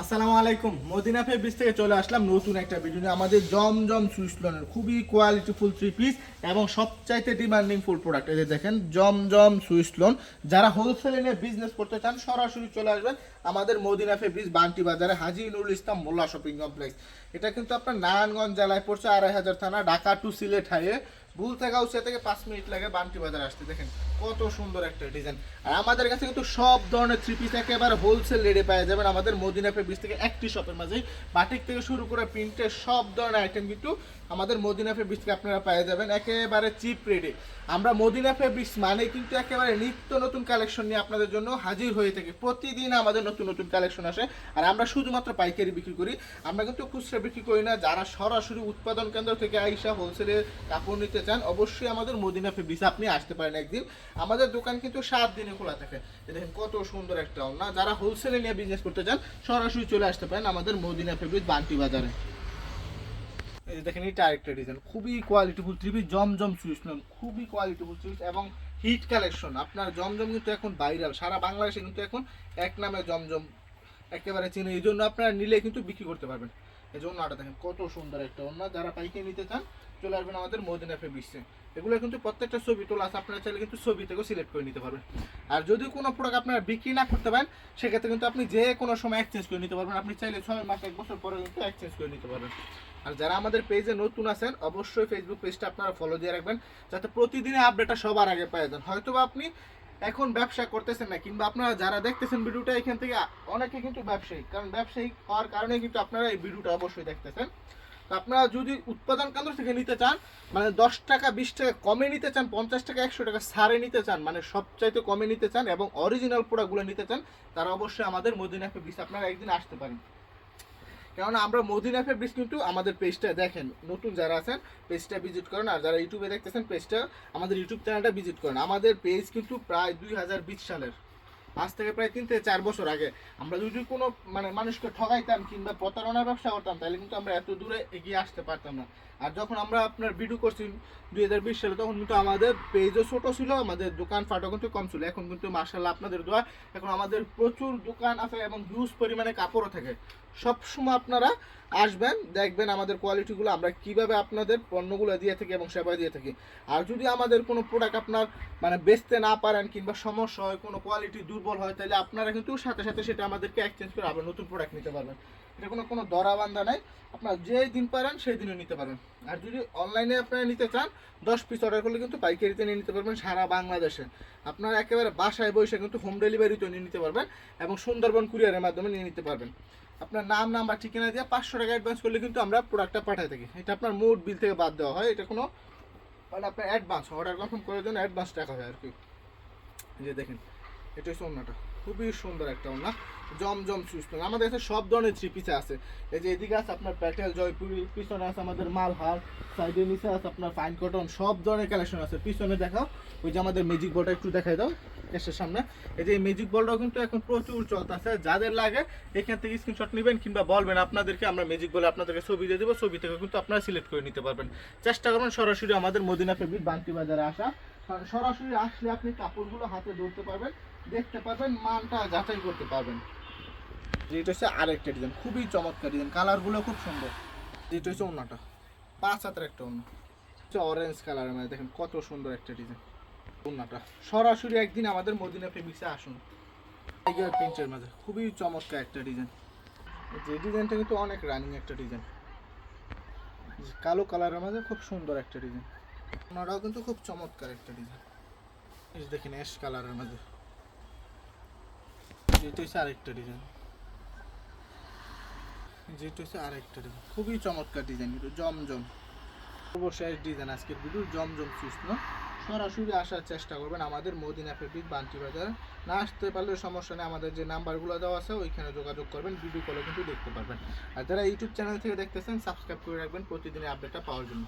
আসসালামু আলাইকুম। Medina fabrics থেকে চলে আসলাম নতুন একটা ভিডিও নিয়ে। আমাদের জমজম সুইসলনের খুবই কোয়ালিটিফুল থ্রি পিস এবং সবচাইতে ডিমান্ডিং ফুল প্রোডাক্ট এই যে দেখেন, জমজম সুইসলন যারা হোলসেলে নিয়ে বিজনেস করতে চান, সরাসরি চলে আসবেন আমাদের মদিনা ফেব্রিক্স বান্টি বাজারে হাজি নুরুল ইসলাম মোল্লা শপিং কমপ্লেক্স। এটা কিন্তু আপনার নারায়ণগঞ্জ জেলায় পড়ছে আড়াই হাজার থানা, ঢাকা টু সিলেট হাইওয়ে। ভুলতেগাউসিয়া থেকে পাঁচ মিনিট লাগে বান্টি বাজার আসতে, দেখেন কত সুন্দর একটা ডিজাইন আর আমাদের কাছে কিন্তু সব ধরনের থ্রি পিস একেবারে হোলসেল রেটে পেয়ে যাবেন আমাদের মদিনা ফেব্রিক্স থেকে একটি শপের মাঝেই বাটিক থেকে শুরু করে প্রিন্টের সব ধরনের আইটেম কিন্তু আমাদের মদিনা ফেব্রিক্স থেকে আপনারা পেয়ে যাবেন একেবারে চিপ রেটে আমরা মদিনা ফেব্রিক্স মানে কিন্তু একেবারে নিত্য নতুন কালেকশন নিয়ে আপনাদের জন্য হাজির হয়ে থাকি। প্রতিদিন আমাদের নতুন নতুন কালেকশন আসে। আর আমরা শুধুমাত্র পাইকারি বিক্রি করি। আমরা কিন্তু খুচরা বিক্রি করি না, যারা সরাসরি উৎপাদন কেন্দ্র থেকে আইসা হোলসেলে কাপড় নিতে চান, অবশ্যই আমাদের মদিনা ফেব্রিক্স, আপনি আসতে পারেন একদিন। আমাদের দোকান কিন্তু সাত দিনে খোলা থাকে। দেখেন, কত সুন্দর একটা না যারা হোলসেলে নিয়ে বিজনেস করতে চান, সরাসরি চলে আসতে পারেন আমাদের মদিনা ফেব্রিক্স বান্টি বাজারে। এই দেখেন, এটা আরেকটা ডিজাইন খুবই qualityful three piece Zamzam switch খুবই কোয়ালিটিফুল সুইচ এবং হিট কালেকশন আপনার জমজম কিন্তু এখন ভাইরাল সারা বাংলাদেশে কিন্তু এখন এক নামে জমজম একেবারে চিনে। এই জন্য আপনারা নিলে কিন্তু বিক্রি করতে পারবেন। এই জন্য আটা দেখেন, কত সুন্দর একটা অন্য। যারা পাইকে নিতে চান, চলে আসবেন আমাদের মদিনা ফেব্রিক্সে এগুলো কিন্তু প্রত্যেকটা ছবি তোলা আছে, আপনারা চাইলে কিন্তু ছবি থেকেও সিলেক্ট করে নিতে পারবেন। আর যদি কোনো প্রোডাক্ট আপনারা বিক্রি না করতে পারেন, সেক্ষেত্রে কিন্তু আপনি যে কোনো সময় এক্সচেঞ্জ করে নিতে পারবেন। আপনি চাইলে ছয় মাস, এক বছর পরে কিন্তু এক্সচেঞ্জ করে নিতে পারবেন। আর যারা আমাদের পেজে নতুন আছেন, অবশ্যই ফেসবুক পেজটা আপনারা ফলো দিয়ে রাখবেন, যাতে প্রতিদিনের আপডেটটা সবার আগে পেয়ে যান হয়তো আপনি এখন ব্যবসা করতেছেন না, কিংবা আপনারা যারা দেখতেছেন ভিডিওটা, এখান থেকে অনেকে কিন্তু ব্যবসায়ী। কারণ ব্যবসায়ী হওয়ার কারণে কিন্তু আপনারা এই ভিডিওটা অবশ্যই দেখতেছেন। তো আপনারা যদি উৎপাদন কেন্দ্র থেকে নিতে চান মানে দশ টাকা, বিশ টাকা কমে নিতে চান, পঞ্চাশ টাকা, একশো টাকা সারে নিতে চান মানে সবচাইতে কমে নিতে চান এবং অরিজিনাল প্রোডাক্টগুলো নিতে চান, তারা অবশ্যই আমাদের মদিনা ফেব্রিক্স আপনারা একদিন আসতে পারেন। কেননা আমরা মদিনা ফেব্রিক্স কিন্তু আমাদের পেজটা দেখেন, নতুন যারা আছেন পেজটা ভিজিট করেন, আর যারা ইউটিউবে দেখতেছেন পেজটা আমাদের ইউটিউব চ্যানেলটা ভিজিট করেন। আমাদের পেজ কিন্তু প্রায় দুই হাজার বিশ সালের। আজ থেকে প্রায় তিন থেকে চার বছর আগে আমরা যদি কোনো মানে মানুষকে ঠগাইতাম কিংবা প্রতারণার ব্যবসা করতাম, তাহলে কিন্তু আমরা এত দূরে এগিয়ে আসতে পারতাম না। আর যখন আমরা আপনার ভিডিও করছি দুই হাজার বিশ সালে, তখন কিন্তু আমাদের পেজও ছোট ছিল, আমাদের দোকান ফাটও কিন্তু কম ছিল। এখন কিন্তু মার্শাল্লাহ আপনাদের দোয়া, এখন আমাদের প্রচুর দোকান আছে এবং হিউজ পরিমাণে কাপড়ও থাকে। সবসময় আপনারা আসবেন, দেখবেন আমাদের কোয়ালিটিগুলো আমরা কীভাবে আপনাদের পণ্যগুলো দিয়ে থাকি এবং সেবা দিয়ে থাকি। আর যদি আমাদের কোনো প্রোডাক্ট আপনার মানে বেচতে না পারেন কিংবা সমস্যা হয়, কোনো কোয়ালিটি দুর্বল হয়, তাহলে আপনারা কিন্তু সাথে সাথে সেটা আমাদেরকে এক্সচেঞ্জ করে আবার নতুন প্রোডাক্ট নিতে পারবেন। এটা কোনো কোনো দরা বান্ধা নাই। আপনারা যেই দিন পারেন, সেই দিনও নিতে পারবেন আর যদি অনলাইনে আপনারা নিতে চান, দশ পিস অর্ডার করলে কিন্তু পাইকারিতে নিয়ে নিতে পারবেন সারা বাংলাদেশে। আপনারা একেবারে বাসায় বসে কিন্তু হোম ডেলিভারিতেও নিয়ে নিতে পারবেন এবং সুন্দরবন কুরিয়ারের মাধ্যমে নিয়ে নিতে পারবেন। আপনার নাম নাম্বার ঠিকানা দিয়ে পাঁচশো টাকা অ্যাডভান্স করলে কিন্তু আমরা প্রোডাক্টটা পাঠাই থাকি। এটা আপনার মোট বিল থেকে বাদ দেওয়া হয়। এটা কোনো মানে আপনার অ্যাডভান্স অর্ডার কনফার্ম করার জন্য অ্যাডভান্স টাকা হয় আর কি। যে দেখেন। এটা হচ্ছে ওনাটা খুবই সুন্দর একটা ওনা জমজম সুস্থ আমাদের কাছে সব ধরনের থ্রি পিসে আছে। এই যে এদিকে আছে আপনার প্যাটেল জয়পুরি পিছনে আছে আমাদের মালহার সাইডে নিচে আছে আপনার ফাইন কটন সব ধরনের কালেকশন আছে। পিছনে দেখাও, ওই যে আমাদের ম্যাজিক বলটা একটু দেখাই দাও কেসের সামনে। এই যে ম্যাজিক বলটাও কিন্তু এখন প্রচুর চলতেছে। যাদের লাগে, এখান থেকে স্ক্রিনশট নেবেন কিংবা বলবেন আপনাদেরকে, আমরা ম্যাজিক বলে আপনাদেরকে ছবি দিয়ে দেবো। ছবি থেকে কিন্তু আপনারা সিলেক্ট করে নিতে পারবেন। চেষ্টা করবেন সরাসরি আমাদের মদিনা ফেব্রিক বান্তি বাজারে আসা। সরাসরি আসলে আপনি কাপড়গুলো হাতে ধরতে পারবেন, দেখতে পারবেন, মানটা যাচাই করতে পারবেন। যেটা হচ্ছে আরেকটা ডিজাইন খুবই চমৎকার ডিজাইন কালারগুলো খুব সুন্দর। যেটা হচ্ছে অন্যটা পাঁচ হাতের একটা অন্য অরেঞ্জ কালারের মধ্যে। দেখেন কত সুন্দর একটা ডিজাইন অন্যটা সরাসরি একদিন আমাদের মদিনা ফেব্রিক্সে আসুন। টাইগার প্রিন্টের মাঝে খুবই চমৎকার একটা ডিজাইন যে ডিজাইনটা কিন্তু অনেক রানিং একটা ডিজাইন কালো কালারের মাঝে খুব সুন্দর একটা ডিজাইন ওনারাও কিন্তু খুব চমৎকার একটা ডিজাইন এই দেখেন অ্যাশ কালারের মাঝে যেটা হচ্ছে আরেকটা ডিজাইন যেটা হচ্ছে আরেকটা ডিজাইন খুবই চমৎকার ডিজাইন কিন্তু জমজম। অবশ্যই ডিজাইন আজকের ভিডিও জমজম না সরাসরি আসার চেষ্টা করবেন আমাদের মদিনা ফেব্রিক বান্টি বাজার। না আসতে পারলে সমস্যা নেই, আমাদের যে নাম্বারগুলো দেওয়া আছে, ওইখানে যোগাযোগ করবেন ভিডিও কলে কিন্তু দেখতে পারবেন। আর যারা ইউটিউব চ্যানেল থেকে দেখতেছেন সাবস্ক্রাইব করে রাখবেন, প্রতিদিনের আপডেটটা পাওয়ার জন্য।